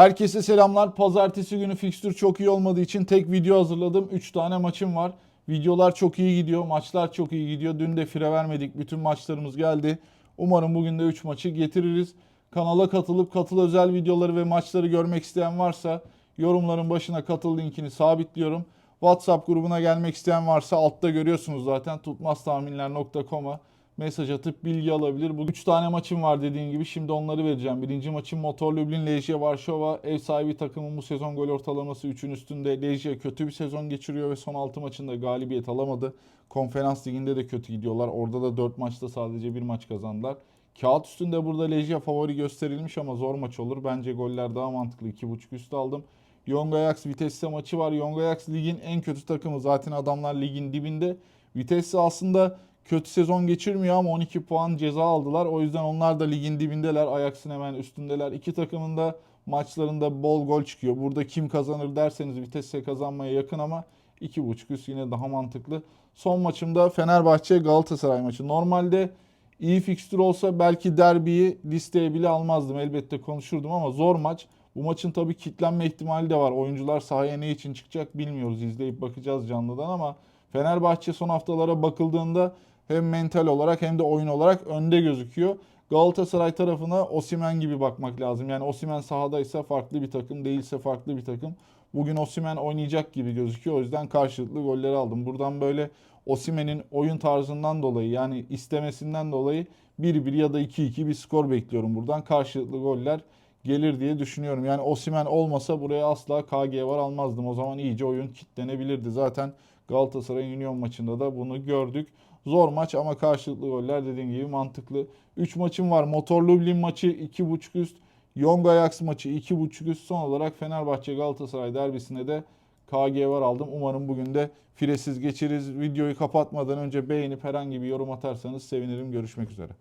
Herkese selamlar. Pazartesi günü fikstür çok iyi olmadığı için tek video hazırladım. 3 tane maçım var. Videolar çok iyi gidiyor. Maçlar çok iyi gidiyor. Dün de fire vermedik. Bütün maçlarımız geldi. Umarım bugün de 3 maçı getiririz. Kanala katılıp katıl özel videoları ve maçları görmek isteyen varsa yorumların başına katıl linkini sabitliyorum. WhatsApp grubuna gelmek isteyen varsa altta görüyorsunuz zaten tutmaztahminler.com'a mesaj atıp bilgi alabilir. Bu 3 tane maçım var dediğim gibi. Şimdi onları vereceğim. Birinci maçım Motor Lublin Lejia Varşova. Ev sahibi takımın bu sezon gol ortalaması 3'ün üstünde. Lejia kötü bir sezon geçiriyor ve son 6 maçında galibiyet alamadı. Konferans liginde de kötü gidiyorlar. Orada da 4 maçta sadece bir maç kazandılar. Kağıt üstünde burada Lejia favori gösterilmiş ama zor maç olur. Bence goller daha mantıklı. 2.5 üstü aldım. Young Ajax Vitesse maçı var. Young Ajax ligin en kötü takımı. Zaten adamlar ligin dibinde. Vitesse aslında kötü sezon geçirmiyor ama 12 puan ceza aldılar. O yüzden onlar da ligin dibindeler. Ajax'ın hemen üstündeler. İki takımın da maçlarında bol gol çıkıyor. Burada kim kazanır derseniz Vitesse kazanmaya yakın ama 2.5 üst yine daha mantıklı. Son maçımda Fenerbahçe Galatasaray maçı. Normalde iyi fikstür olsa belki derbiyi listeye bile almazdım. Elbette konuşurdum ama zor maç. Bu maçın tabii kitlenme ihtimali de var. Oyuncular sahaya ne için çıkacak bilmiyoruz. İzleyip bakacağız canlıdan ama Fenerbahçe son haftalara bakıldığında hem mental olarak hem de oyun olarak önde gözüküyor. Galatasaray tarafına Osimen gibi bakmak lazım. Yani Osimen sahadaysa farklı bir takım, değilse farklı bir takım. Bugün Osimen oynayacak gibi gözüküyor. O yüzden karşılıklı golleri aldım. Buradan böyle Osimen'in oyun tarzından dolayı yani istemesinden dolayı 1-1 ya da 2-2 bir skor bekliyorum buradan. Karşılıklı goller gelir diye düşünüyorum. Yani Osimen olmasa buraya asla KG var almazdım. O zaman iyice oyun kitlenebilirdi. Zaten Galatasaray Union maçında da bunu gördük. Zor maç ama karşılıklı goller dediğim gibi mantıklı. 3 maçım var. Motor Lublin maçı 2.5 üst. Young Ajax maçı 2.5 üst. Son olarak Fenerbahçe Galatasaray derbisine de KG var aldım. Umarım bugün de firesiz geçeriz. Videoyu kapatmadan önce beğenip herhangi bir yorum atarsanız sevinirim. Görüşmek üzere.